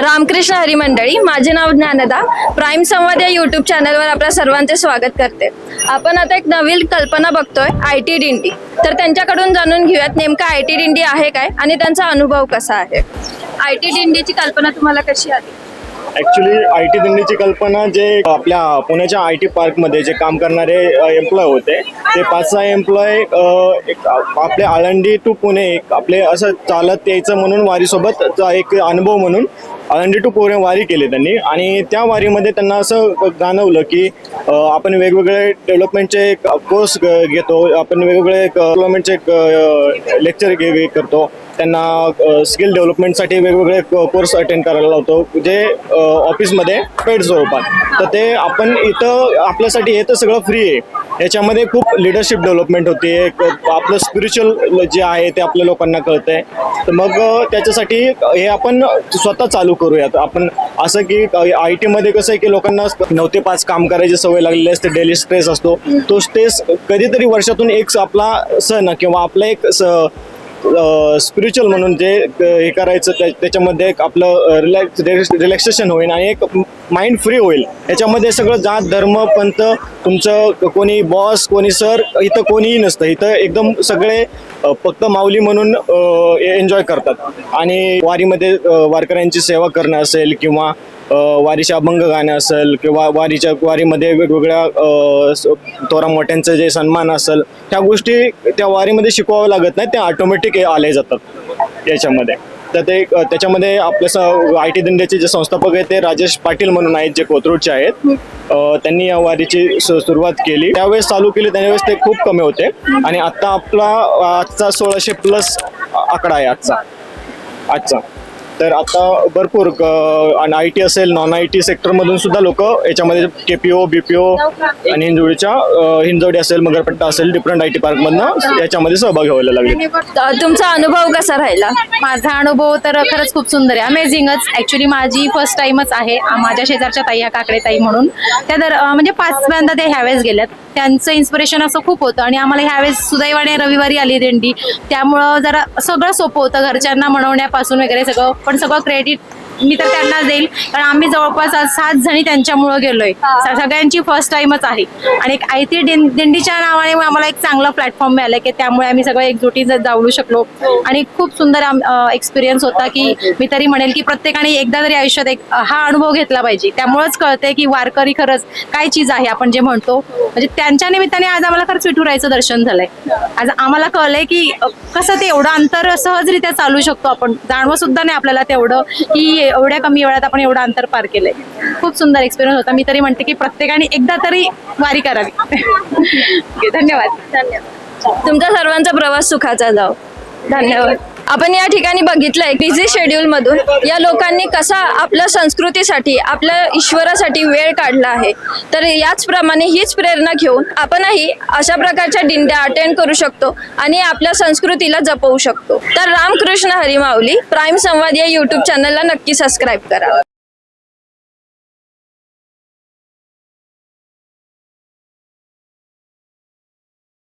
रामकृष्ण हरी मंडळी माझे नाव ज्ञानदा. प्राईम संवाद या युट्यूब चॅनलवर आपल्या सर्वांचे स्वागत करते. आपण आता एक नवीन कल्पना बघतोय आय टी दिंडी. तर त्यांच्याकडून जाणून घेऊयात नेमका आय टी दिंडी आहे काय आणि त्यांचा अनुभव कसा आहे. आय टी दिंडीची कल्पना तुम्हाला कशी आली? ऍक्च्युली आय टी दिंडीची कल्पना जे आपल्या पुण्याच्या आय टी पार्कमध्ये जे काम करणारे एम्प्लॉय होते ते पाच सहा एम्प्लॉय एक आपले आळंदी टू पुणे एक आपले असं चालत यायचं म्हणून वारीसोबत एक अनुभव म्हणून आळंदी टू पुणे वारी केली त्यांनी. आणि त्या वारीमध्ये त्यांना असं जाणवलं की आपण वेगवेगळे डेव्हलपमेंटचे कोर्स घेतो. आपण वेगवेगळे डेव्हलपमेंटचे लेक्चर करतो. त्यांना स्किल डेव्हलपमेंटसाठी वेगवेगळे कोर्स अटेंड करायला लावतो. जे ऑफिसमध्ये पेड स्वरूपात. तर ते आपण इथं आपल्यासाठी हे तर सगळं फ्री आहे. याच्यामध्ये खूप लिडरशिप डेव्हलपमेंट होते एक आपलं स्पिरिच्युअल जे आहे ते आपल्या लोकांना कळतंय. तर मग त्याच्यासाठी हे आपण स्वतः चालू करूयात. आपण असं की आय टीमध्ये कसं आहे की लोकांना नऊ ते पाच काम करायची सवय लागलेली असते. डेली स्ट्रेस असतो. तो स्ट्रेस कधीतरी वर्षातून एक आपला सण किंवा आपला एक स- स्पिरिच्युअल म्हणून जे हे करायचं त्या- त्याच्यामध्ये एक आपलं रिलॅक्स रिलॅक्सेशन होईल आणि एक माइंड फ्री होईल. याच्यामध्ये सगळं जात धर्म पंथ तुमचं कोणी बॉस कोणी सर इथं कोणीही नसतं. इथं एकदम सगळे फक्त माऊली म्हणून एन्जॉय करतात. आणि वारीमध्ये वारकऱ्यांची सेवा करणं असेल किंवा वारीचे अभंग गाणं असेल किंवा वारीच्या वारीमध्ये वेगवेगळ्या तोरा थोरा मोठ्यांचं जे सन्मान असेल त्या गोष्टी त्या वारीमध्ये शिकवावं लागत नाही त्या ऑटोमॅटिक आले जातात याच्यामध्ये. तर ते त्याच्यामध्ये त्याच्यामध्ये आपल्या आय टी दिंड्याचे जे संस्थापक आहेत ते राजेश पाटील म्हणून आहेत जे कोथरूडचे आहेत. त्यांनी या वारीची सुरुवात केली. त्यावेळेस चालू केली त्यावेळेस ते खूप कमी होते. आणि आत्ता आपला आजचा सोळाशे प्लस आकडा आहे आजचा. आजचा. तर आता भरपूर आय टी असेल नॉन आय टी सेक्टरमधून सुद्धा लोक याच्यामध्ये केपीओ बीपीओ आणि हिंजवडीच्या अ, हिंजवडी असेल मगरपट्टा असेल डिफरंट आय टी पार्कमधनं याच्यामध्ये सहभागी व्हायला लागले. तर तुमचा अनुभव कसा राहिला? माझा अनुभव तर खरंच खूप सुंदर आहे. अमेझिंगच ऍक्च्युली माझी फर्स्ट टाइमच आहे. माझ्या शेजारच्या ताई ह्या काकडे ताई म्हणून. त्या दर अं, म्हणजे पाचव्यांदा ते ह्यावेळेस गेल्यात. त्यांचं इन्स्पिरेशन असं खूप होतं आणि आम्हाला ह्यावेळेस सुदैवाने रविवारी आली दिंडी. त्यामुळं जरा सगळं सोपं होतं. घरच्यांना म्हणवण्यापासून वगैरे सगळं. पण सगळं क्रेडिट मी तर त्यांनाच देईल कारण आम्ही जवळपास आज सात जणी त्यांच्यामुळं गेलोय. सगळ्यांची फर्स्ट टाइमच आहे. आणि एक आय टी दिंडीच्या नावाने आम्हाला एक चांगला प्लॅटफॉर्म मिळाला की त्यामुळे आम्ही सगळं एकजुटी जाऊ शकलो. आणि खूप सुंदर एक्सपिरियन्स होता की मी तरी म्हणेल की प्रत्येकाने एकदा तरी आयुष्यात एक हा अनुभव घेतला पाहिजे. त्यामुळेच कळतंय की वारकरी खरंच काय चीज आहे आपण जे म्हणतो. म्हणजे त्यांच्या निमित्ताने आज आम्हाला खरंच विठुरायचं दर्शन झालंय. आज आम्हाला कळलंय की कसं ते एवढं अंतर सहजरित्या चालू शकतो आपण. जाणवं सुद्धा नाही आपल्याला तेवढं की एवढ्या कमी वेळात आपण एवढं अंतर पार केलंय. खूप सुंदर एक्सपिरियन्स होता. मी तरी म्हणते की प्रत्येकाने एकदा तरी वारी करावी. धन्यवाद. धन्यवाद. तुमचा सर्वांचा प्रवास सुखाचा जाओ. धन्यवाद. आपण या ठिकाणी बघितलंय बिझी शेड्यूल मधून या लोकांनी कसा आपल्या संस्कृतीसाठी आपल्या ईश्वरासाठी वेळ काढला आहे. तर याचप्रमाणे हीच प्रेरणा घेऊन आपणही अशा प्रकारच्या दिंड्या अटेंड करू शकतो आणि आपल्या संस्कृतीला जपवू शकतो. तर रामकृष्ण हरिमाऊली प्राईम संवाद या युट्यूब चॅनलला नक्की सबस्क्राईब करा.